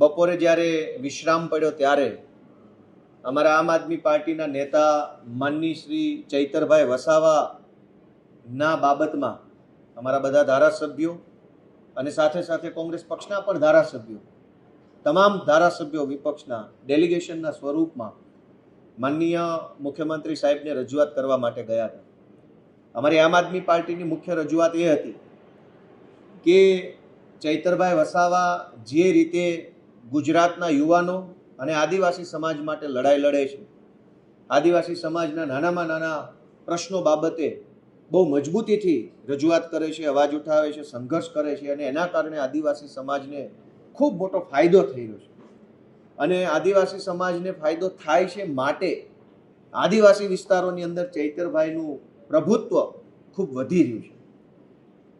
બપોરે જ્યારે વિશ્રામ પડ્યો ત્યારે અમારા આમ આદમી પાર્ટીના નેતા માનની શ્રી ચૈતરભાઈ વસાવાના બાબતમાં અમારા બધા ધારાસભ્યો અને સાથે સાથે કોંગ્રેસ પક્ષના પણ ધારાસભ્યો, તમામ ધારાસભ્યો વિપક્ષના ડેલિગેશનના સ્વરૂપમાં માનનીય મુખ્યમંત્રી સાહેબને રજૂઆત કરવા માટે ગયા હતા. અમારી આમ આદમી પાર્ટીની મુખ્ય રજૂઆત એ હતી કે ચૈતરભાઈ વસાવા જે રીતે ગુજરાતના યુવાનો અને આદિવાસી સમાજ માટે લડાઈ લડે છે. આદિવાસી સમાજના નાનામાં નાના પ્રશ્નો બાબતે બહુ મજબૂતીથી રજૂઆત કરે છે, અવાજ ઉઠાવે છે, સંઘર્ષ કરે છે અને એના કારણે આદિવાસી સમાજને ખૂબ મોટો ફાયદો થઈ રહ્યો છે. અને આદિવાસી સમાજને ફાયદો થાય છે માટે આદિવાસી વિસ્તારોની અંદર ચૈતરભાઈનું પ્રભુત્વ ખૂબ વધી રહ્યું છે.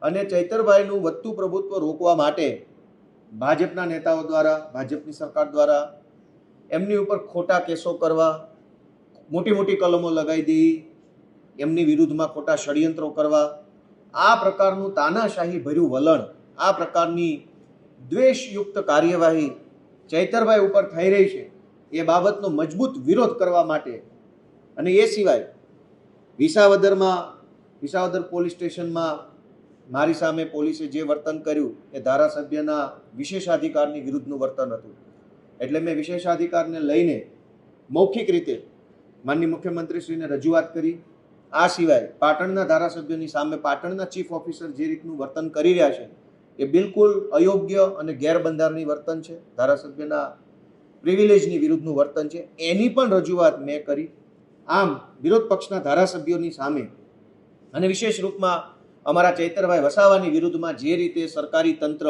અને ચૈતરભાઈનું વધતું પ્રભુત્વ રોકવા માટે ભાજપના નેતાઓ દ્વારા, ભાજપની સરકાર દ્વારા એમની ઉપર ખોટા કેસો કરવા, મોટી મોટી કલમો લગાવી દેવી એમની વિરુદ્ધમાં ખોટા ષડયંત્રો કરવા, આ પ્રકારનું તાનાશાહી ભર્યું વલણ, આ પ્રકારની દ્વેષયુક્ત કાર્યવાહી ચૈતરભાઈ ઉપર થઈ રહી છે, એ બાબતનો મજબૂત વિરોધ કરવા માટે. અને એ સિવાય વિસાવદરમાં, વિસાવદર પોલીસ સ્ટેશનમાં મારી સામે પોલીસે જે વર્તન કર્યું એ ધારાસભ્યના વિશેષાધિકારની વિરુદ્ધનું વર્તન હતું. એટલે મેં વિશેષાધિકારને લઈને મૌખિક રીતે માનની મુખ્યમંત્રીશ્રીને રજૂઆત કરી. આ સિવાય પાટણના ધારાસભ્યોની સામે પાટણના ચીફ ઓફિસર જે રીતનું વર્તન કરી રહ્યા છે એ બિલકુલ અયોગ્ય અને ગેરબંધારણી વર્તન છે. ધારાસભ્યના પ્રિવિલેજની વિરુદ્ધનું વર્તન છે. એની પણ રજૂઆત મેં કરી. આમ વિરોધ પક્ષના ધારાસભ્યોની સામે અને વિશેષ રૂપમાં અમારા ચૈતરભાઈ વસાવાની વિરુદ્ધમાં જે રીતે સરકારી તંત્ર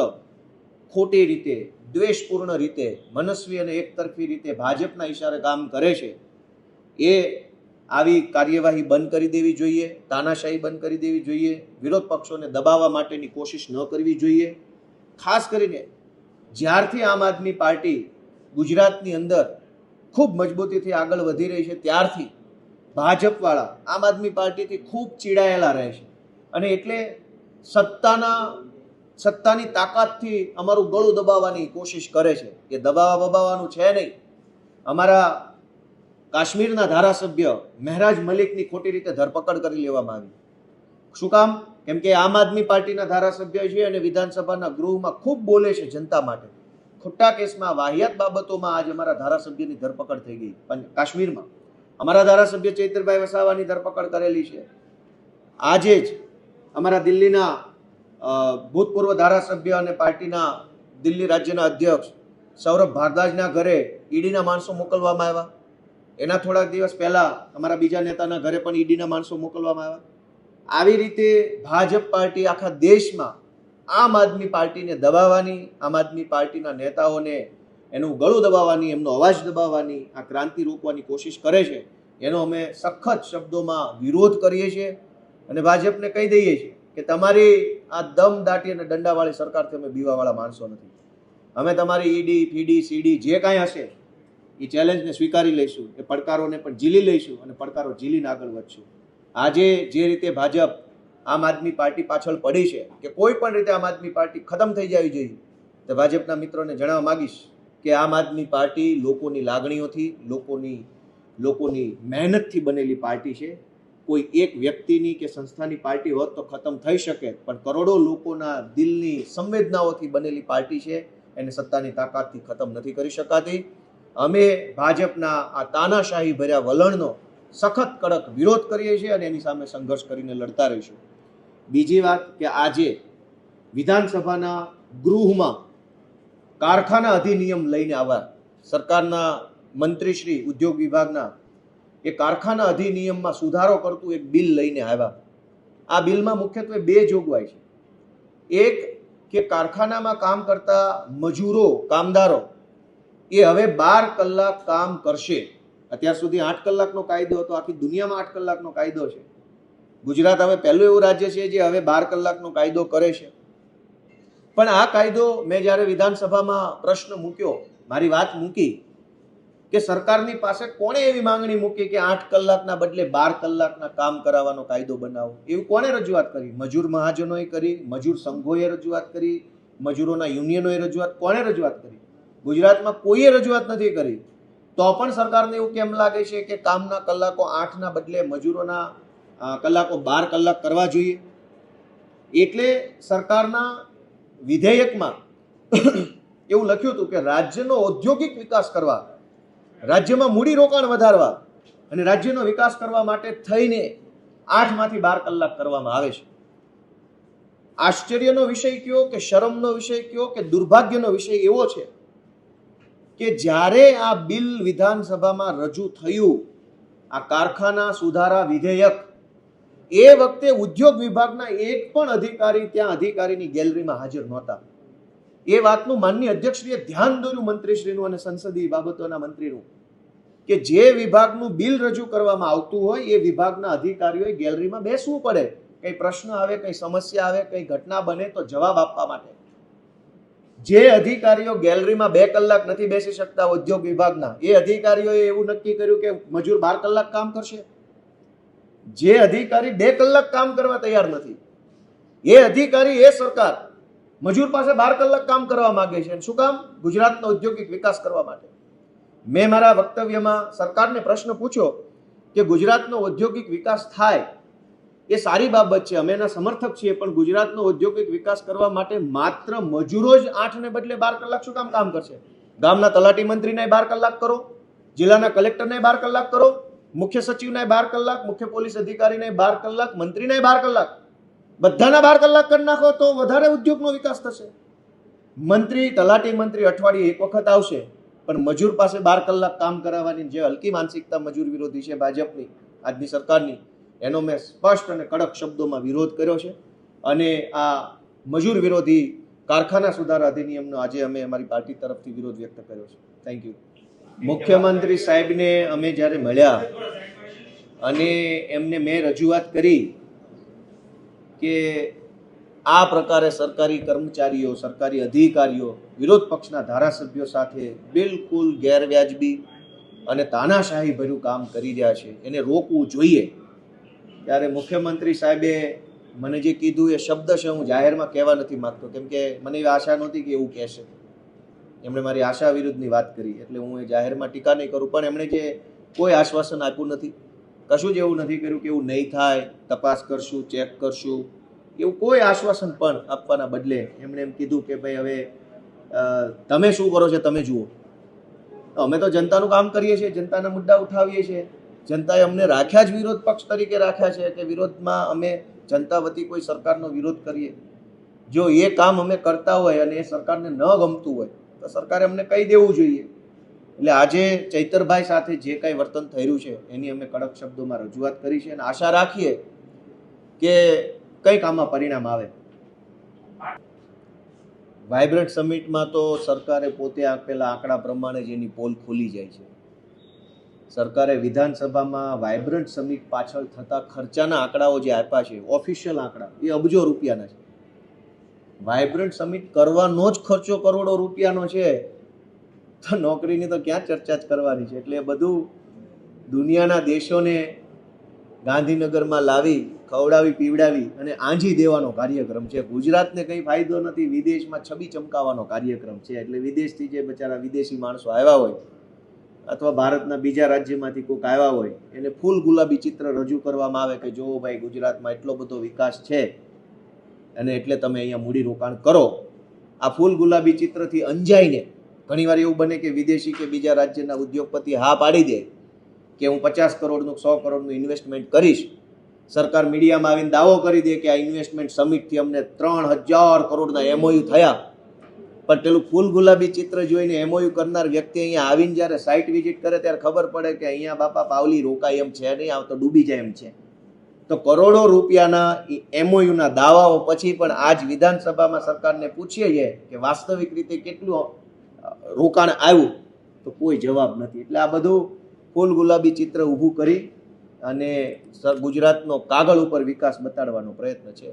ખોટી રીતે, દ્વેષપૂર્ણ રીતે, મનસ્વી અને એકતરફી રીતે ભાજપના ઈશારે કામ કરે છે, એ આવી કાર્યવાહી બંધ કરી દેવી જોઈએ, તાનાશાહી બંધ કરી દેવી જોઈએ, વિરોધ પક્ષોને દબાવવા માટેની કોશિશ ન કરવી જોઈએ. ખાસ કરીને જ્યારથી આમ આદમી પાર્ટી ગુજરાતની અંદર ખૂબ મજબૂતીથી આગળ વધી રહી છે, ત્યારથી ભાજપવાળા આમ આદમી પાર્ટીથી ખૂબ ચીડાયેલા રહે છે. અને એટલે સત્તાના, સત્તાની તાકાતથી અમારું ગળું દબાવવાની કોશિશ કરે છે એ દબાવવા દબાવવાનું છે નહીં. અમારા કાશ્મીરના ધારાસભ્ય મહેરાજ મલિકની ખોટી રીતે ધરપકડ કરી લેવામાં આવી. શું કામ? કેમ કે આમ આદમી પાર્ટીના ધારાસભ્ય છે અને વિધાનસભાના ગૃહમાં ખૂબ બોલે છે જનતા માટે. ખોટા કેસમાં, વાહિયાત બાબતોમાં આજ અમારા ધારાસભ્યની ધરપકડ થઈ ગઈ કાશ્મીરમાં. અમારા ધારાસભ્ય ચૈતરભાઈ વસાવાની ધરપકડ કરેલી છે. આજે જ અમારા દિલ્હીના ભૂતપૂર્વ ધારાસભ્ય અને પાર્ટીના દિલ્હી રાજ્યના અધ્યક્ષ સૌરભ ભારદ્વાજના ઘરે ઈડીના માણસો મોકલવામાં આવ્યા. એના થોડાક દિવસ પહેલા અમારા બીજા નેતાના ઘરે પણ ઈડીના માણસો મોકલવામાં આવ્યા. આવી રીતે ભાજપ પાર્ટી આખા દેશમાં આમ આદમી પાર્ટીને દબાવવાની, આમ આદમી પાર્ટીના નેતાઓને એનું ગળું દબાવવાની, એમનો અવાજ દબાવવાની, આ ક્રાંતિ રોકવાની કોશિશ કરે છે, એનો અમે સખત શબ્દોમાં વિરોધ કરીએ છીએ. અને ભાજપને કહી દઈએ છીએ કે તમારી આ દમ દાટી અને દંડાવાળી સરકારથી અમે બીવાવાળા માણસો નથી. અમે તમારી ઈડી, પીડી, સીડી જે કાંઈ હશે, એ ચેલેન્જને સ્વીકારી લઈશું, એ પડકારોને પણ ઝીલી લઈશું અને પડકારો ઝીલીને આગળ વધશું. આજે જે રીતે ભાજપ આમ આદમી પાર્ટી પાછળ પડી છે, કે કોઈ પણ રીતે આમ આદમી પાર્ટી ખતમ થઈ જવી જોઈએ તો ભાજપના મિત્રોને જણાવવા માગીશ કે આમ આદમી પાર્ટી લોકોની લાગણીઓથી, લોકોની લોકોની મહેનતથી બનેલી પાર્ટી છે કોઈ એક વ્યક્તિની કે સંસ્થાની પાર્ટી હોત તો ખતમ થઈ શકે, પણ કરોડો લોકોના દિલની સંવેદનાઓથી બનેલી પાર્ટી છે, એને સત્તાની તાકાતથી ખતમ નથી કરી શકાતી. અમે ભાજપના આ તાનાશાહી ભર્યા વલણનો સખત કડક વિરોધ કરીએ છીએ અને એની સામે સંઘર્ષ કરીને લડતા રહીશું. બીજી વાત કે આજે વિધાનસભાના ગૃહમાં કારખાના અધિનિયમ લઈને આવવા સરકારના મંત્રીશ્રી ઉદ્યોગ વિભાગના એ કારખાના અધિનિયમમાં સુધારો કરતું એક બિલ લઈને આવ્યા. આ બિલમાં મુખ્યત્વે બે જોગવાઈ છે. એક, કે કારખાનામાં કામ કરતા મજૂરો, કામદારો, એ હવે બાર કલાક કામ કરશે. અત્યાર સુધી આઠ કલાકનો કાયદો હતો, આખી દુનિયામાં આઠ કલાકનો કાયદો છે. ગુજરાત હવે પહેલું એવું રાજ્ય છે જે હવે બાર કલાકનો કાયદો કરે છે. પણ આ કાયદો મેં જ્યારે વિધાનસભામાં પ્રશ્ન મૂક્યો, મારી વાત મૂકી કે સરકારની પાસે કોણે એવી માંગણી મૂકી કે આઠ કલાકના બદલે બાર કલાકના કામ કરાવવાનો કાયદો બનાવો? એવું કોણે રજૂઆત કરી? મજૂર મહાજનોએ કરી, મજૂર સંઘોએ રજૂઆત કરી, મજૂરોના યુનિયનોએ રજૂઆત? કોણે રજૂઆત કરી? ગુજરાતમાં કોઈએ રજૂઆત નથી કરી? તો પણ સરકારને એવું કેમ લાગે છે કે કામના કલાકો આઠના બદલે મજૂરોના કલાકો બાર કલાક કરવા જોઈએ? એટલે સરકારના વિધેયકમાં એવું લખ્યું હતું કે રાજ્યનો ઔદ્યોગિક વિકાસ કરવા રાજ્યમાં મૂડી રોકાણ વધારવા અને રાજ્યનો વિકાસ કરવા માટે થઈને આઠમાંથી બાર કલાક કરવામાં આવે છે. આશ્ચર્યનો વિષય કયો કે શરમનો વિષય કયો કે દુર્ભાગ્યનો વિષય એવો છે કે જ્યારે આ બિલ વિધાનસભામાં રજૂ થયું, આ કારખાના સુધારા વિધેયક, એ વખતે ઉદ્યોગ વિભાગના એક પણ અધિકારી ત્યાં અધિકારીની ગેલેરીમાં હાજર નહોતા. એ વાતનું માનનીય અધ્યક્ષશ્રીએ ધ્યાન દોર્યું મંત્રીશ્રીનું અને સંસદીય બાબતોના મંત્રીનું કે જે વિભાગનું બિલ રજૂ કરવામાં આવતું હોય એ વિભાગના અધિકારીઓએ ગેલેરીમાં બેસવું પડે. કંઈ પ્રશ્ન આવે, કંઈ સમસ્યા આવે, કંઈ ઘટના બને તો જવાબ આપવા માટે. જે અધિકારીઓ ગેલેરીમાં બે કલાક નથી બેસી શકતા ઉદ્યોગ વિભાગના, એ અધિકારીઓએ એવું નક્કી કર્યું કે મજૂર બાર કલાક કામ કરશે. જે અધિકારી બે કલાક કામ કરવા તૈયાર નથી, એ અધિકારી, એ સરકાર મજૂર પાસે બાર કલાક કામ કરવા માંગે છે શું કામ? ગુજરાતનો ઔદ્યોગિક વિકાસ કરવા માટે. મેં મારા વક્તવ્યમાં સરકારને પ્રશ્ન પૂછ્યો કે ગુજરાતનો ઔદ્યોગિક વિકાસ થાય એ સારી બાબત છે. અમે એના સમર્થક છીએ, પણ ગુજરાતનો ઔદ્યોગિક વિકાસ કરવા માટે માત્ર મજૂરો જ આઠને બદલે બાર કલાક શું કામ? કામ કરશે. ગામના તલાટી મંત્રીને બાર કલાક કરો, જિલ્લાના કલેક્ટરને બાર કલાક કરો, મુખ્ય સચિવને બાર કલાક, મુખ્ય પોલીસ અધિકારીને બાર કલાક, મંત્રીને બાર કલાક. બધાના બાર કલાક કરી નાખો તો વધારે ઉદ્યોગનો વિકાસ થશે. મંત્રી, તલાટી મંત્રી અઠવાડિયે એક વખત આવશે, પણ મજૂર પાસે બાર કલાક કામ કરાવવાની જે હલકી માનસિકતા મજૂર વિરોધી છે ભાજપની, આજની સરકારની, એનો મેં સ્પષ્ટ અને કડક શબ્દોમાં વિરોધ કર્યો છે. અને આ મજૂર વિરોધી કારખાના સુધારા અધિનિયમનો આજે અમે અમારી પાર્ટી તરફથી વિરોધ વ્યક્ત કર્યો છે. થેન્ક યુ મુખ્યમંત્રી સાહેબને અમે જ્યારે મળ્યા અને એમને મેં રજૂઆત કરી કે આ પ્રકારે સરકારી કર્મચારીઓ, સરકારી અધિકારીઓ વિરોધ પક્ષના ધારાસભ્યો સાથે બિલકુલ ગેરવ્યાજબી અને તાનાશાહી ભર્યું કામ કરી રહ્યા છે. એને રોકવું જોઈએ. ત્યારે મુખ્યમંત્રી સાહેબે મને જે કીધું એ શબ્દ છે હું જાહેરમાં કહેવા નથી માગતો. કેમ કે મને એવી આશા નહોતી કે એવું કહેશે. એમણે મારી આશા વિરુદ્ધની વાત કરી. એટલે હું એ જાહેરમાં ટીકા નહીં કરું. પણ એમણે જે કોઈ આશ્વાસન આપ્યું નથી કશું જ એવું નથી કર્યું કે એવું નહીં થાય, તપાસ કરશું, ચેક કરશું. એવું કોઈ આશ્વાસન પણ આપવાના બદલે એમણે એમ કીધું કે ભાઈ હવે તમે શું કરો છો તમે જુઓ. અમે તો જનતાનું કામ કરીએ છીએ, જનતાના મુદ્દા ઉઠાવીએ છીએ. જનતાએ અમને રાખ્યા જ વિરોધ પક્ષ તરીકે રાખ્યા છે કે વિરોધમાં અમે જનતા વતી કોઈ સરકારનો વિરોધ કરીએ. જો એ કામ અમે કરતા હોય અને એ સરકારને ન ગમતું હોય, તો સરકારે અમને કહી દેવું જોઈએ. એટલે આજે ચૈતરભાઈ સાથે જે કાંઈ વર્તન થયું છે, એની અમે કડક શબ્દોમાં રજૂઆત કરી છે અને આશા રાખીએ કે કંઈક આમાં પરિણામ આવે. વાઇબ્રન્ટ સમિટમાં તો સરકારે પોતે આપેલા આંકડા પ્રમાણે જ એની પોલ ખોલી જાય છે. સરકારે વિધાનસભામાં વાઇબ્રન્ટ સમિટ પાછળ થતા ખર્ચાના આંકડાઓ જે આપ્યા છે ઓફિશિયલ આંકડા, એ અબજો રૂપિયાના છે. વાઇબ્રન્ટ સમિટ કરવાનો જ ખર્ચો કરોડો રૂપિયાનો છે. તો નોકરીની તો ક્યાં ચર્ચા જ કરવાની છે? એટલે બધું દુનિયાના દેશોને ગાંધીનગરમાં લાવી, ખવડાવી, પીવડાવી અને આંજી દેવાનો કાર્યક્રમ છે. ગુજરાતને કંઈ ફાયદો નથી, વિદેશમાં છબી ચમકાવવાનો કાર્યક્રમ છે. એટલે વિદેશથી જે બચારા વિદેશી માણસો આવ્યા હોય, અથવા ભારતના બીજા રાજ્યમાંથી કોઈક આવ્યા હોય, એને ફૂલ ગુલાબી ચિત્ર રજૂ કરવામાં આવે કે જુઓ ભાઈ ગુજરાતમાં એટલો બધો વિકાસ છે અને એટલે તમે અહીંયા મૂડી રોકાણ કરો. આ ફૂલ ગુલાબી ચિત્રથી અંજાઈને ઘણીવાર એવું બને કે વિદેશી કે બીજા રાજ્યના ઉદ્યોગપતિ હા પાડી દે કે હું પચાસ કરોડનું, સો કરોડનું ઇન્વેસ્ટમેન્ટ કરીશ. સરકાર મીડિયામાં આવીને દાવો કરી દે કે આ ઇન્વેસ્ટમેન્ટ સમિટથી અમને ત્રણ હજાર કરોડના એમઓયુ થયા. પણ પેલું ફૂલ ગુલાબી ચિત્ર જોઈને એમઓયુ કરનાર વ્યક્તિ અહીંયા આવીને જ્યારે સાઇટ વિઝિટ કરે ત્યારે ખબર પડે કે અહીંયા બાપા પાવલી રોકાય એમ છે નહીં આવતો ડૂબી જાય એમ છે. તો કરોડો રૂપિયાના એમઓયુના દાવાઓ પછી પણ આજ વિધાનસભામાં સરકારને પૂછીએ છીએ કે વાસ્તવિક રીતે કેટલું રોકાણ આવ્યું, તો કોઈ જવાબ નથી. એટલે આ બધું ફૂલ ગુલાબી ચિત્ર ઊભું કરી અને ગુજરાતનો કાગળ ઉપર વિકાસ બતાડવાનો પ્રયત્ન છે.